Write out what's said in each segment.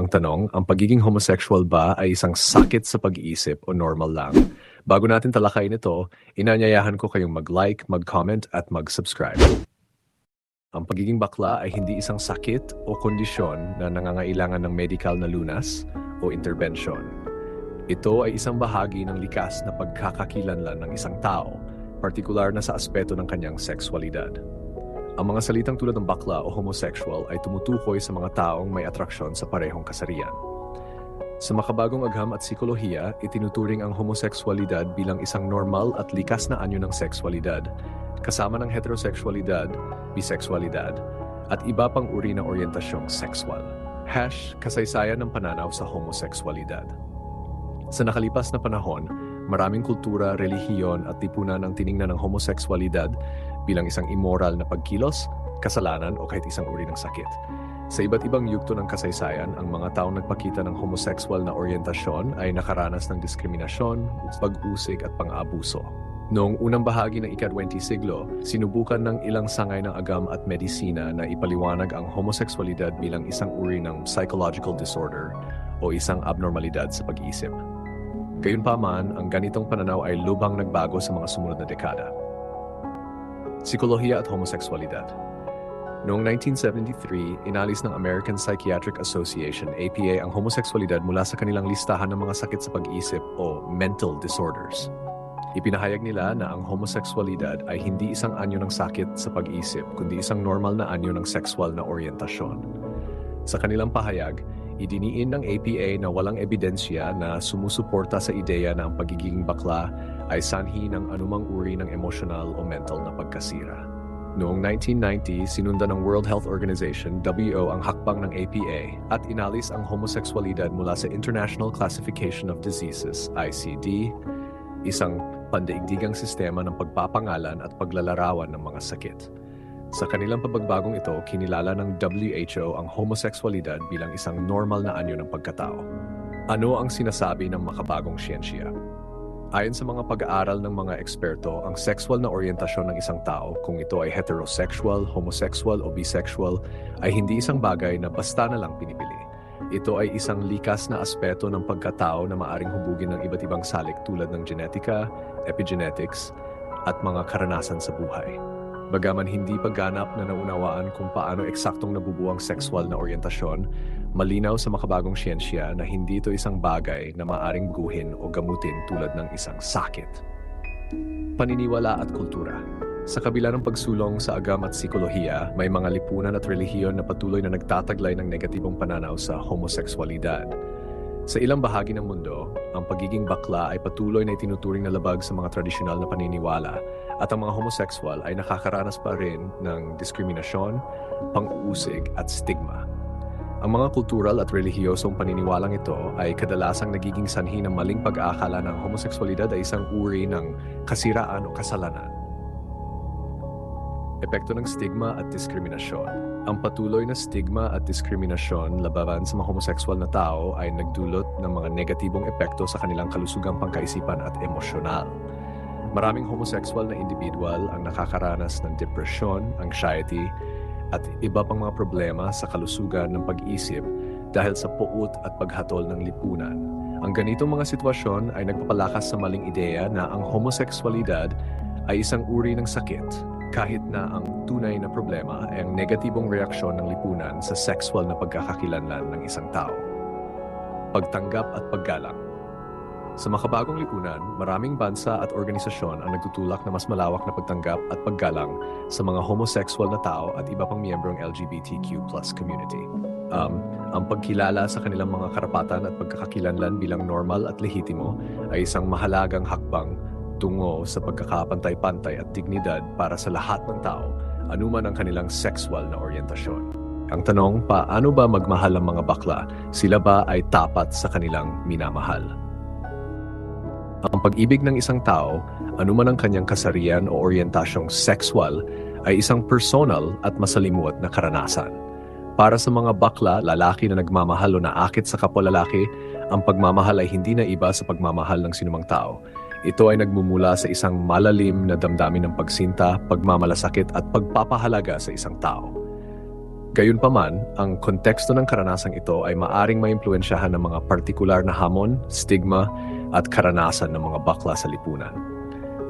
ang tanong, ang pagiging homosexual ba ay isang sakit sa pag-iisip o normal lang? Bago natin talakayin ito, inanyayahan ko kayong mag-like, mag-comment at mag-subscribe. Ang pagiging bakla ay hindi isang sakit o kondisyon na nangangailangan ng medical na lunas o intervention. Ito ay isang bahagi ng likas na pagkakakilanlan ng isang tao, partikular na sa aspeto ng kanyang sexualidad. Ang mga salitang tulad ng bakla o homosexual ay tumutukoy sa mga taong may atraksyon sa parehong kasarian. Sa makabagong agham at psikolohiya, itinuturing ang homosexualidad bilang isang normal at likas na anyo ng sexualidad, kasama ng heterosexualidad, bisexualidad, at iba pang uri ng orientasyong sexual. Hash, kasaysayan ng pananaw sa homosexualidad. Sa nakalipas na panahon, maraming kultura, relihiyon at tipunan ang tiningnan ng homosexualidad bilang isang immoral na pagkilos, kasalanan o kahit isang uri ng sakit. Sa iba't ibang yugto ng kasaysayan, ang mga taong nagpakita ng homosexual na orientasyon ay nakaranas ng diskriminasyon, pag-usig at pang-abuso. Noong unang bahagi ng ika-20 siglo, sinubukan ng ilang sangay ng agam at medisina na ipaliwanag ang homosexualidad bilang isang uri ng psychological disorder o isang abnormalidad sa pag-iisip. Gayunpaman, ang ganitong pananaw ay lubhang nagbago sa mga sumunod na dekada. Psikolohiya at homosexualidad Noong 1973, inalis ng American Psychiatric Association APA ang homosexualidad mula sa kanilang listahan ng mga sakit sa pag-isip o mental disorders. Ipinahayag nila na ang homosexualidad ay hindi isang anyo ng sakit sa pag-isip, kundi isang normal na anyo ng sexual na orientasyon. Sa kanilang pahayag, idiniin ng APA na walang ebidensya na sumusuporta sa ideya na ang pagiging bakla ay sanhi ng anumang uri ng emosyonal o mental na pagkasira. Noong 1990, sinundan ng World Health Organization, WHO, ang hakbang ng APA at inalis ang homosexualidad mula sa International Classification of Diseases, ICD, isang pandaigdigang sistema ng pagpapangalan at paglalarawan ng mga sakit. Sa kanilang pabagbagong ito, kinilala ng WHO ang homosexualidad bilang isang normal na anyo ng pagkatao. Ano ang sinasabi ng makabagong siyensya? Ayon sa mga pag-aaral ng mga eksperto, ang sexual na orientasyon ng isang tao, kung ito ay heterosexual, homosexual o bisexual, ay hindi isang bagay na basta na lang pinipili. Ito ay isang likas na aspeto ng pagkatao na maaring hubugin ng iba't ibang salik tulad ng genetika, epigenetics, at mga karanasan sa buhay. Bagaman hindi pagganap na naunawaan kung paano eksaktong nabubuo ang sexual na orientasyon, malinaw sa makabagong siyensya na hindi ito isang bagay na maaring guhin o gamutin tulad ng isang sakit. Paniniwala at kultura Sa kabila ng pagsulong sa agam at psikolohiya, may mga lipunan at relihiyon na patuloy na nagtataglay ng negatibong pananaw sa homosexualidad. Sa ilang bahagi ng mundo, ang pagiging bakla ay patuloy na itinuturing na labag sa mga tradisyonal na paniniwala at ang mga homosexual ay nakakaranas pa rin ng diskriminasyon, pang-uusig at stigma. Ang mga kultural at relihiyosong paniniwalang ito ay kadalasang nagiging sanhi ng maling pag-aakala ng homosexualidad ay isang uri ng kasiraan o kasalanan. Epekto ng stigma at diskriminasyon. Ang patuloy na stigma at diskriminasyon labanan sa mga homosexual na tao ay nagdulot ng mga negatibong epekto sa kanilang kalusugang pangkaisipan at emosyonal. Maraming homosexual na individual ang nakakaranas ng depresyon, anxiety, at iba pang mga problema sa kalusugan ng pag-isip dahil sa puot at paghatol ng lipunan. Ang ganitong mga sitwasyon ay nagpapalakas sa maling ideya na ang homosexualidad ay isang uri ng sakit kahit na ang tunay na problema ay ang negatibong reaksyon ng lipunan sa sexual na pagkakakilanlan ng isang tao. Pagtanggap at paggalang sa makabagong lipunan, maraming bansa at organisasyon ang nagtutulak na mas malawak na pagtanggap at paggalang sa mga homosexual na tao at iba pang miyembrong LGBTQ plus community. Um, ang pagkilala sa kanilang mga karapatan at pagkakakilanlan bilang normal at lehitimo ay isang mahalagang hakbang tungo sa pagkakapantay-pantay at dignidad para sa lahat ng tao, anuman ang kanilang sexual na orientasyon. Ang tanong, paano ba magmahal ang mga bakla? Sila ba ay tapat sa kanilang minamahal? Ang pag-ibig ng isang tao, anuman ang kanyang kasarian o orientasyong sexual, ay isang personal at masalimuot na karanasan. Para sa mga bakla, lalaki na nagmamahal o naakit sa kapwa lalaki, ang pagmamahal ay hindi na iba sa pagmamahal ng sinumang tao. Ito ay nagmumula sa isang malalim na damdamin ng pagsinta, pagmamalasakit at pagpapahalaga sa isang tao. Gayunpaman, ang konteksto ng karanasang ito ay maaring maimpluensyahan ng mga partikular na hamon, stigma, at karanasan ng mga bakla sa lipunan.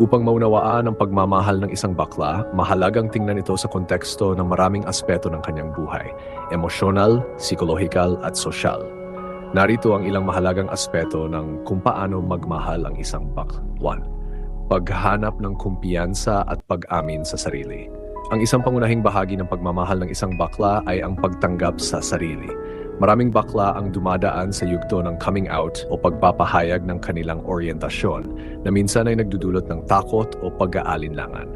Upang maunawaan ang pagmamahal ng isang bakla, mahalagang tingnan ito sa konteksto ng maraming aspeto ng kanyang buhay, emosyonal, psikolohikal at sosyal. Narito ang ilang mahalagang aspeto ng kung paano magmahal ang isang bakla. 1. Paghanap ng kumpiyansa at pag-amin sa sarili. Ang isang pangunahing bahagi ng pagmamahal ng isang bakla ay ang pagtanggap sa sarili. Maraming bakla ang dumadaan sa yugto ng coming out o pagpapahayag ng kanilang orientasyon na minsan ay nagdudulot ng takot o pag-aalinlangan.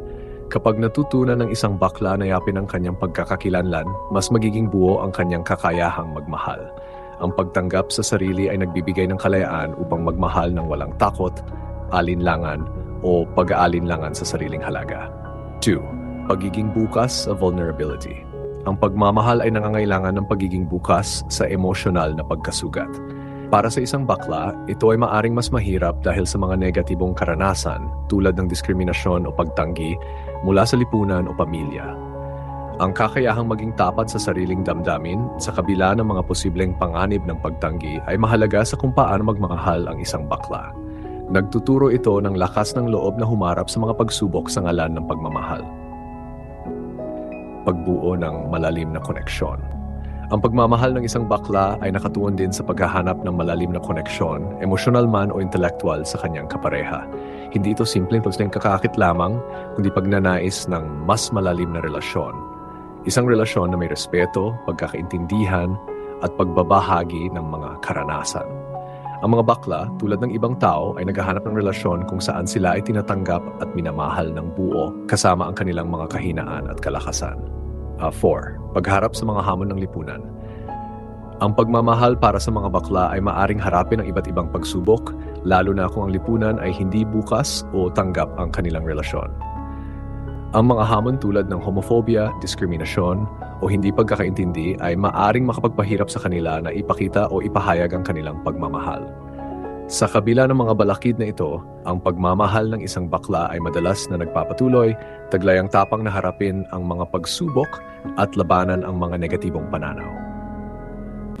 Kapag natutunan ng isang bakla na yapin ang kanyang pagkakakilanlan, mas magiging buo ang kanyang kakayahang magmahal. Ang pagtanggap sa sarili ay nagbibigay ng kalayaan upang magmahal ng walang takot, alinlangan, o pag-aalinlangan sa sariling halaga. 2 pagiging bukas sa vulnerability. Ang pagmamahal ay nangangailangan ng pagiging bukas sa emosyonal na pagkasugat. Para sa isang bakla, ito ay maaring mas mahirap dahil sa mga negatibong karanasan tulad ng diskriminasyon o pagtanggi mula sa lipunan o pamilya. Ang kakayahang maging tapat sa sariling damdamin sa kabila ng mga posibleng panganib ng pagtanggi ay mahalaga sa kung paano magmahal ang isang bakla. Nagtuturo ito ng lakas ng loob na humarap sa mga pagsubok sa ngalan ng pagmamahal pagbuo ng malalim na koneksyon. Ang pagmamahal ng isang bakla ay nakatuon din sa paghahanap ng malalim na koneksyon, emosyonal man o intelektual sa kanyang kapareha. Hindi ito simpleng pagsaling kakakit lamang, kundi pagnanais ng mas malalim na relasyon. Isang relasyon na may respeto, pagkakaintindihan, at pagbabahagi ng mga karanasan. Ang mga bakla, tulad ng ibang tao, ay naghahanap ng relasyon kung saan sila ay tinatanggap at minamahal ng buo kasama ang kanilang mga kahinaan at kalakasan. 4. Uh, pagharap sa mga hamon ng lipunan. Ang pagmamahal para sa mga bakla ay maaring harapin ang iba't ibang pagsubok, lalo na kung ang lipunan ay hindi bukas o tanggap ang kanilang relasyon. Ang mga hamon tulad ng homophobia, diskriminasyon, o hindi pagkakaintindi ay maaring makapagpahirap sa kanila na ipakita o ipahayag ang kanilang pagmamahal. Sa kabila ng mga balakid na ito, ang pagmamahal ng isang bakla ay madalas na nagpapatuloy, taglayang tapang na harapin ang mga pagsubok at labanan ang mga negatibong pananaw.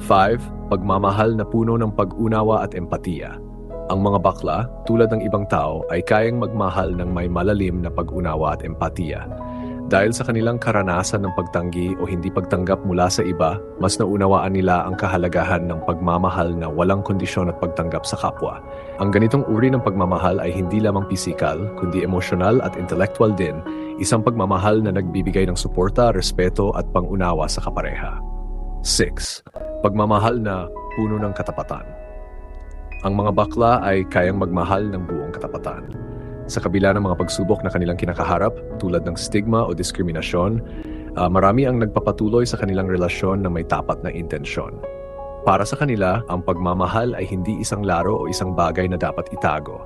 5. Pagmamahal na puno ng pag-unawa at empatiya. Ang mga bakla, tulad ng ibang tao, ay kayang magmahal ng may malalim na pag-unawa at empatiya dahil sa kanilang karanasan ng pagtanggi o hindi pagtanggap mula sa iba, mas naunawaan nila ang kahalagahan ng pagmamahal na walang kondisyon at pagtanggap sa kapwa. Ang ganitong uri ng pagmamahal ay hindi lamang pisikal, kundi emosyonal at intellectual din, isang pagmamahal na nagbibigay ng suporta, respeto at pangunawa sa kapareha. 6. Pagmamahal na puno ng katapatan. Ang mga bakla ay kayang magmahal ng buong katapatan. Sa kabila ng mga pagsubok na kanilang kinakaharap, tulad ng stigma o diskriminasyon, uh, marami ang nagpapatuloy sa kanilang relasyon na may tapat na intensyon. Para sa kanila, ang pagmamahal ay hindi isang laro o isang bagay na dapat itago.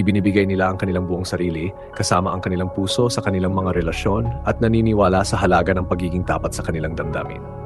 Ibinibigay nila ang kanilang buong sarili, kasama ang kanilang puso sa kanilang mga relasyon at naniniwala sa halaga ng pagiging tapat sa kanilang damdamin.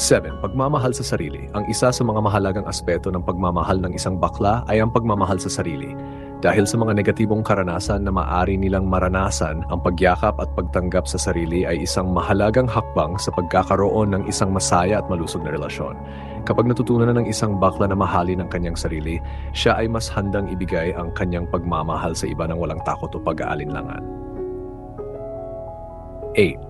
7. Pagmamahal sa sarili. Ang isa sa mga mahalagang aspeto ng pagmamahal ng isang bakla ay ang pagmamahal sa sarili. Dahil sa mga negatibong karanasan na maaari nilang maranasan, ang pagyakap at pagtanggap sa sarili ay isang mahalagang hakbang sa pagkakaroon ng isang masaya at malusog na relasyon. Kapag natutunan ng isang bakla na mahalin ang kanyang sarili, siya ay mas handang ibigay ang kanyang pagmamahal sa iba ng walang takot o pag-aalinlangan. 8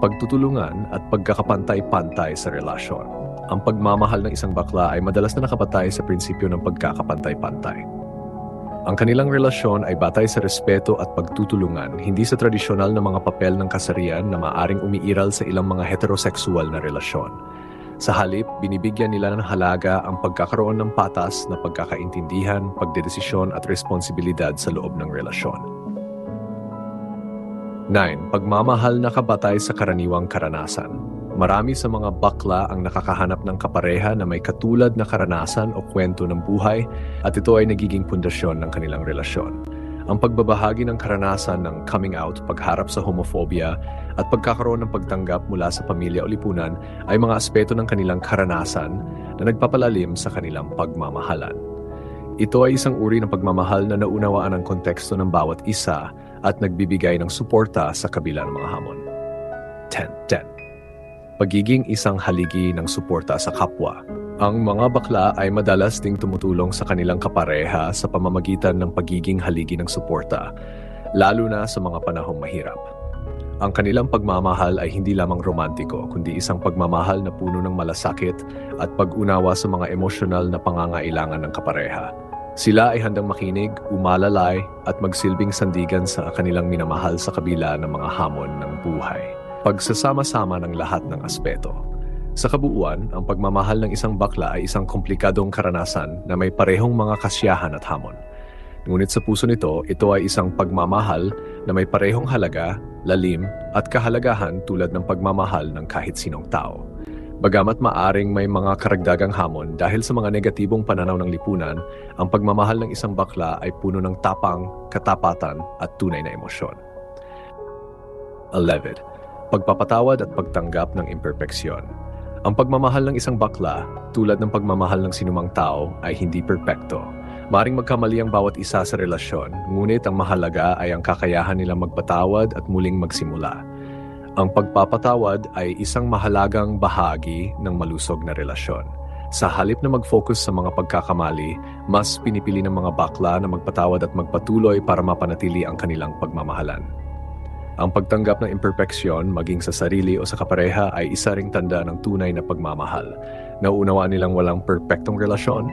pagtutulungan at pagkakapantay-pantay sa relasyon. Ang pagmamahal ng isang bakla ay madalas na nakapatay sa prinsipyo ng pagkakapantay-pantay. Ang kanilang relasyon ay batay sa respeto at pagtutulungan, hindi sa tradisyonal na mga papel ng kasarian na maaring umiiral sa ilang mga heterosexual na relasyon. Sa halip, binibigyan nila ng halaga ang pagkakaroon ng patas na pagkakaintindihan, pagdedesisyon at responsibilidad sa loob ng relasyon. 9. Pagmamahal na kabatay sa karaniwang karanasan. Marami sa mga bakla ang nakakahanap ng kapareha na may katulad na karanasan o kwento ng buhay at ito ay nagiging pundasyon ng kanilang relasyon. Ang pagbabahagi ng karanasan ng coming out, pagharap sa homophobia at pagkakaroon ng pagtanggap mula sa pamilya o lipunan ay mga aspeto ng kanilang karanasan na nagpapalalim sa kanilang pagmamahalan. Ito ay isang uri ng pagmamahal na naunawaan ang konteksto ng bawat isa at nagbibigay ng suporta sa kabila ng mga hamon. 10. 10. Pagiging isang haligi ng suporta sa kapwa. Ang mga bakla ay madalas ding tumutulong sa kanilang kapareha sa pamamagitan ng pagiging haligi ng suporta, lalo na sa mga panahong mahirap. Ang kanilang pagmamahal ay hindi lamang romantiko, kundi isang pagmamahal na puno ng malasakit at pag-unawa sa mga emosyonal na pangangailangan ng kapareha. Sila ay handang makinig, umalalay at magsilbing sandigan sa kanilang minamahal sa kabila ng mga hamon ng buhay. Pagsasama-sama ng lahat ng aspeto. Sa kabuuan, ang pagmamahal ng isang bakla ay isang komplikadong karanasan na may parehong mga kasiyahan at hamon. Ngunit sa puso nito, ito ay isang pagmamahal na may parehong halaga, lalim, at kahalagahan tulad ng pagmamahal ng kahit sinong tao. Bagamat maaring may mga karagdagang hamon dahil sa mga negatibong pananaw ng lipunan, ang pagmamahal ng isang bakla ay puno ng tapang, katapatan, at tunay na emosyon. 11. Pagpapatawad at pagtanggap ng imperpeksyon. Ang pagmamahal ng isang bakla, tulad ng pagmamahal ng sinumang tao, ay hindi perpekto Maring magkamali ang bawat isa sa relasyon, ngunit ang mahalaga ay ang kakayahan nilang magpatawad at muling magsimula. Ang pagpapatawad ay isang mahalagang bahagi ng malusog na relasyon. Sa halip na mag-focus sa mga pagkakamali, mas pinipili ng mga bakla na magpatawad at magpatuloy para mapanatili ang kanilang pagmamahalan. Ang pagtanggap ng imperfeksyon, maging sa sarili o sa kapareha, ay isa ring tanda ng tunay na pagmamahal. Nauunawaan nilang walang perpektong relasyon,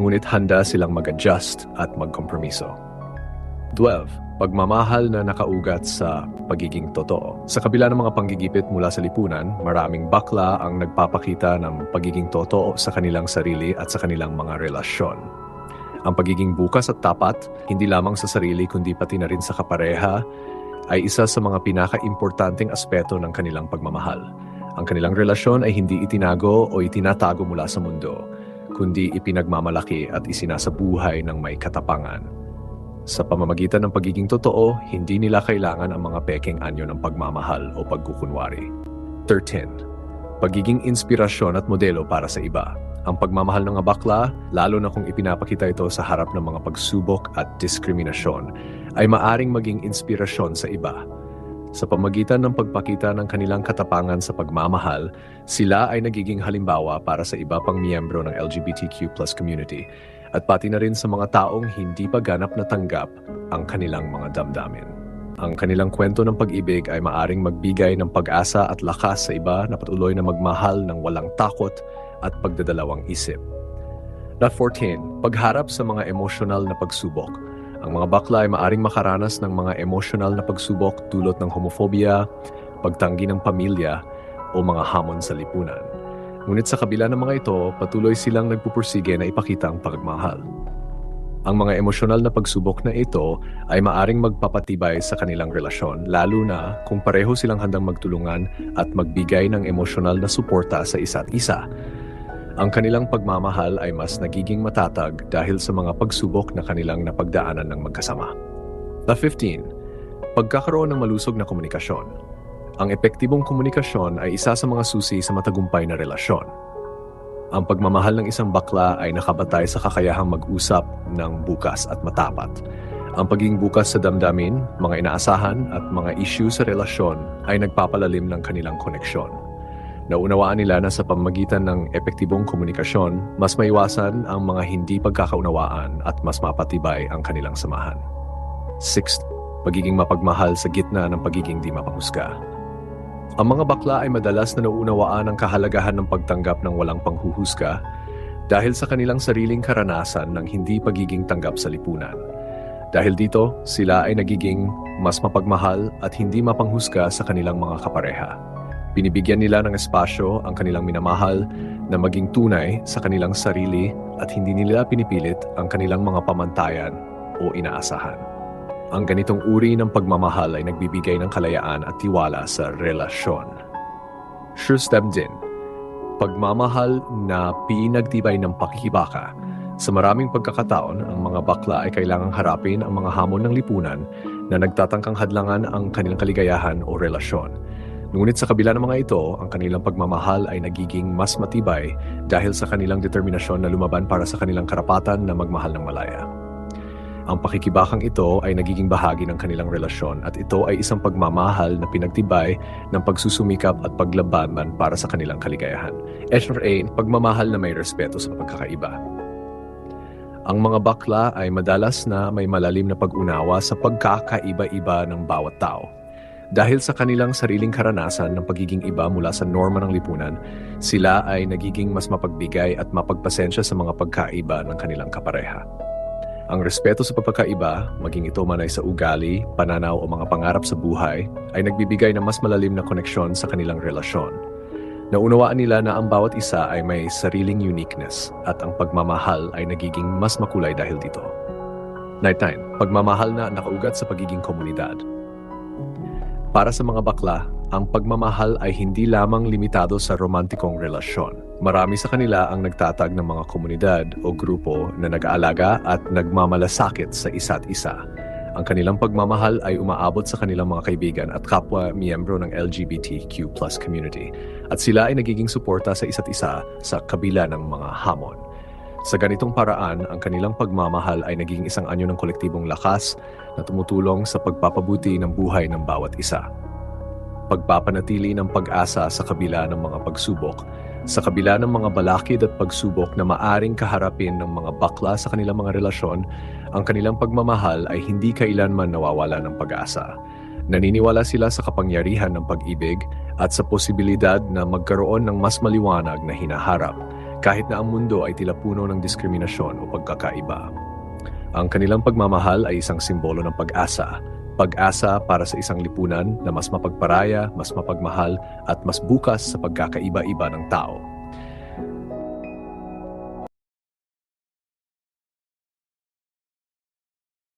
ngunit handa silang mag-adjust at magkompromiso. 12. Pagmamahal na nakaugat sa pagiging totoo. Sa kabila ng mga panggigipit mula sa lipunan, maraming bakla ang nagpapakita ng pagiging totoo sa kanilang sarili at sa kanilang mga relasyon. Ang pagiging bukas at tapat, hindi lamang sa sarili kundi pati na rin sa kapareha, ay isa sa mga pinaka-importanting aspeto ng kanilang pagmamahal. Ang kanilang relasyon ay hindi itinago o itinatago mula sa mundo, kundi ipinagmamalaki at isinasabuhay ng may katapangan. Sa pamamagitan ng pagiging totoo, hindi nila kailangan ang mga pekeng anyo ng pagmamahal o pagkukunwari. 13. Pagiging inspirasyon at modelo para sa iba. Ang pagmamahal ng bakla, lalo na kung ipinapakita ito sa harap ng mga pagsubok at diskriminasyon, ay maaring maging inspirasyon sa iba sa pamagitan ng pagpakita ng kanilang katapangan sa pagmamahal, sila ay nagiging halimbawa para sa iba pang miyembro ng LGBTQ plus community at pati na rin sa mga taong hindi pa ganap na tanggap ang kanilang mga damdamin. Ang kanilang kwento ng pag-ibig ay maaring magbigay ng pag-asa at lakas sa iba na patuloy na magmahal ng walang takot at pagdadalawang isip. Not 14. Pagharap sa mga emosyonal na pagsubok ang mga bakla ay maaring makaranas ng mga emosyonal na pagsubok dulot ng homophobia, pagtanggi ng pamilya, o mga hamon sa lipunan. Ngunit sa kabila ng mga ito, patuloy silang nagpupursige na ipakita ang pagmahal. Ang mga emosyonal na pagsubok na ito ay maaring magpapatibay sa kanilang relasyon, lalo na kung pareho silang handang magtulungan at magbigay ng emosyonal na suporta sa isa't isa ang kanilang pagmamahal ay mas nagiging matatag dahil sa mga pagsubok na kanilang napagdaanan ng magkasama. The 15. Pagkakaroon ng malusog na komunikasyon. Ang epektibong komunikasyon ay isa sa mga susi sa matagumpay na relasyon. Ang pagmamahal ng isang bakla ay nakabatay sa kakayahang mag-usap ng bukas at matapat. Ang pagiging bukas sa damdamin, mga inaasahan at mga issue sa relasyon ay nagpapalalim ng kanilang koneksyon. Naunawaan nila na sa pamagitan ng epektibong komunikasyon, mas maiwasan ang mga hindi pagkakaunawaan at mas mapatibay ang kanilang samahan. Sixth, pagiging mapagmahal sa gitna ng pagiging di mapahusga. Ang mga bakla ay madalas na nauunawaan ang kahalagahan ng pagtanggap ng walang panghuhusga dahil sa kanilang sariling karanasan ng hindi pagiging tanggap sa lipunan. Dahil dito, sila ay nagiging mas mapagmahal at hindi mapanghusga sa kanilang mga kapareha. Binibigyan nila ng espasyo ang kanilang minamahal na maging tunay sa kanilang sarili at hindi nila pinipilit ang kanilang mga pamantayan o inaasahan. Ang ganitong uri ng pagmamahal ay nagbibigay ng kalayaan at tiwala sa relasyon. Sure din, pagmamahal na pinagtibay ng pakikibaka. Sa maraming pagkakataon, ang mga bakla ay kailangang harapin ang mga hamon ng lipunan na nagtatangkang hadlangan ang kanilang kaligayahan o relasyon. Ngunit sa kabila ng mga ito, ang kanilang pagmamahal ay nagiging mas matibay dahil sa kanilang determinasyon na lumaban para sa kanilang karapatan na magmahal ng malaya. Ang pakikibakang ito ay nagiging bahagi ng kanilang relasyon at ito ay isang pagmamahal na pinagtibay ng pagsusumikap at paglabanan para sa kanilang kaligayahan. HRA, pagmamahal na may respeto sa pagkakaiba. Ang mga bakla ay madalas na may malalim na pag-unawa sa pagkakaiba-iba ng bawat tao. Dahil sa kanilang sariling karanasan ng pagiging iba mula sa norma ng lipunan, sila ay nagiging mas mapagbigay at mapagpasensya sa mga pagkaiba ng kanilang kapareha. Ang respeto sa pagkakaiba, maging ito man ay sa ugali, pananaw o mga pangarap sa buhay, ay nagbibigay ng mas malalim na koneksyon sa kanilang relasyon. Naunawaan nila na ang bawat isa ay may sariling uniqueness at ang pagmamahal ay nagiging mas makulay dahil dito. Night 9. Pagmamahal na nakaugat sa pagiging komunidad. Para sa mga bakla, ang pagmamahal ay hindi lamang limitado sa romantikong relasyon. Marami sa kanila ang nagtatag ng mga komunidad o grupo na nag-aalaga at nagmamalasakit sa isa't isa. Ang kanilang pagmamahal ay umaabot sa kanilang mga kaibigan at kapwa miyembro ng LGBTQ plus community at sila ay nagiging suporta sa isa't isa sa kabila ng mga hamon. Sa ganitong paraan, ang kanilang pagmamahal ay naging isang anyo ng kolektibong lakas na tumutulong sa pagpapabuti ng buhay ng bawat isa pagpapanatili ng pag-asa sa kabila ng mga pagsubok, sa kabila ng mga balakid at pagsubok na maaring kaharapin ng mga bakla sa kanilang mga relasyon, ang kanilang pagmamahal ay hindi kailanman nawawala ng pag-asa. Naniniwala sila sa kapangyarihan ng pag-ibig at sa posibilidad na magkaroon ng mas maliwanag na hinaharap kahit na ang mundo ay tila puno ng diskriminasyon o pagkakaiba. Ang kanilang pagmamahal ay isang simbolo ng pag-asa pag-asa para sa isang lipunan na mas mapagparaya, mas mapagmahal at mas bukas sa pagkakaiba-iba ng tao.